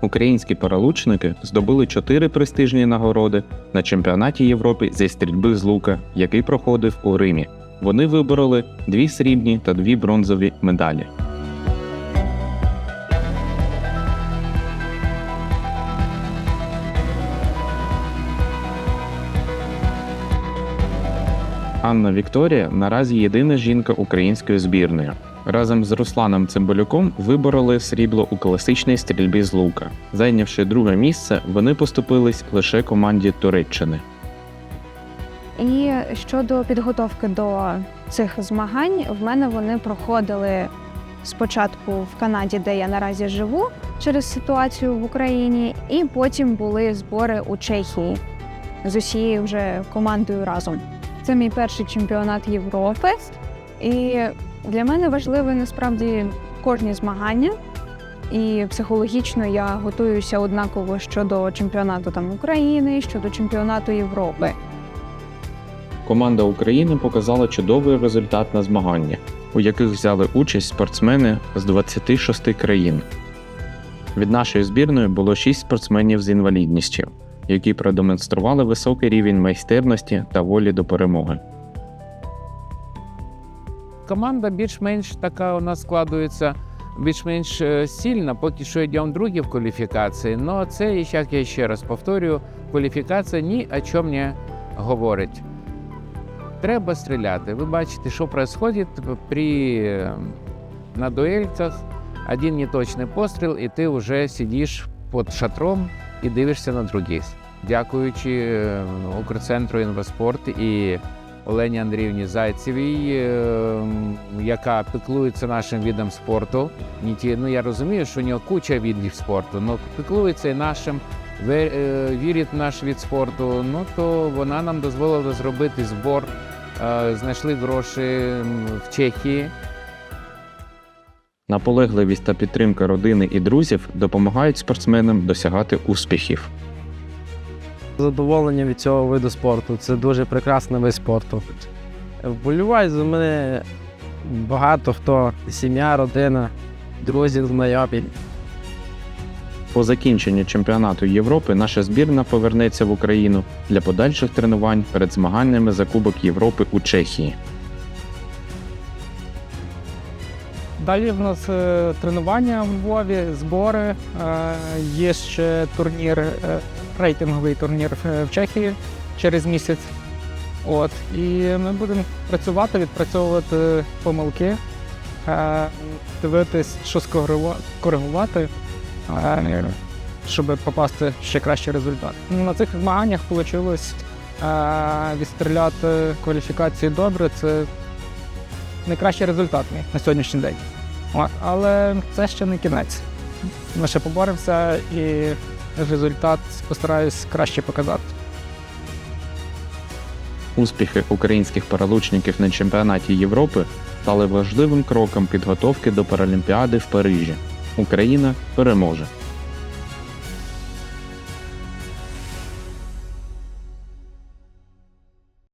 Українські паралучники здобули чотири престижні нагороди на чемпіонаті Європи зі стрільби з лука, який проходив у Римі. Вони вибороли дві срібні та дві бронзові медалі. Анна Вікторія наразі єдина жінка української збірної. Разом з Русланом Цимбалюком вибороли срібло у класичній стрільбі з лука. Зайнявши друге місце, вони поступились лише команді Туреччини. І щодо підготовки до цих змагань, в мене вони проходили спочатку в Канаді, де я наразі живу, через ситуацію в Україні, і потім були збори у Чехії з усією вже командою разом. Це мій перший чемпіонат Європи, і для мене важливе насправді кожні змагання. І психологічно я готуюся однаково щодо чемпіонату там України, щодо чемпіонату Європи. Команда України показала чудовий результат на змаганнях, у яких взяли участь спортсмени з 26 країн. Від нашої збірної було 6 спортсменів з інвалідністю, які продемонстрували високий рівень майстерності та волі до перемоги. Команда більш-менш така у нас складується більш-менш е, сильна, поки що йдемо другі в кваліфікації. Але це, як я ще раз повторюю, кваліфікація ні о чому не говорить. Треба стріляти. Ви бачите, що відбувається при на дуельках. Один неточний постріл, і ти вже сидиш під шатром і дивишся на других. Дякуючи е, Укрцентру інвеспорт і Олені Андріївні Зайцевій, е, яка піклується нашим видом спорту. Ну, я розумію, що у нього куча видів спорту, але піклується і нашим, е, вірить в наш від спорту. Ну то вона нам дозволила зробити збор. Знайшли гроші в Чехії. Наполегливість та підтримка родини і друзів допомагають спортсменам досягати успіхів. Задоволення від цього виду спорту. Це дуже прекрасний вид спорту. Вболівають за мене багато хто, сім'я, родина, друзі, знайомі. По закінченню чемпіонату Європи наша збірна повернеться в Україну для подальших тренувань перед змаганнями за Кубок Європи у Чехії. Далі в нас е, тренування в Львові, збори. Е, є ще турнір, е, рейтинговий турнір в Чехії через місяць. От. І ми будемо працювати, відпрацьовувати помилки, дивитись, що скоригува- коригувати, е, щоб попасти ще кращий результат. Ну, На цих змаганнях вийшло відстріляти кваліфікації добре. Це найкращий результат мій на сьогоднішній день. От, але це ще не кінець. Ми ще поборемося і результат постараюсь краще показати. Успіхи українських паралучників на чемпіонаті Європи стали важливим кроком підготовки до Паралімпіади в Парижі. Україна переможе.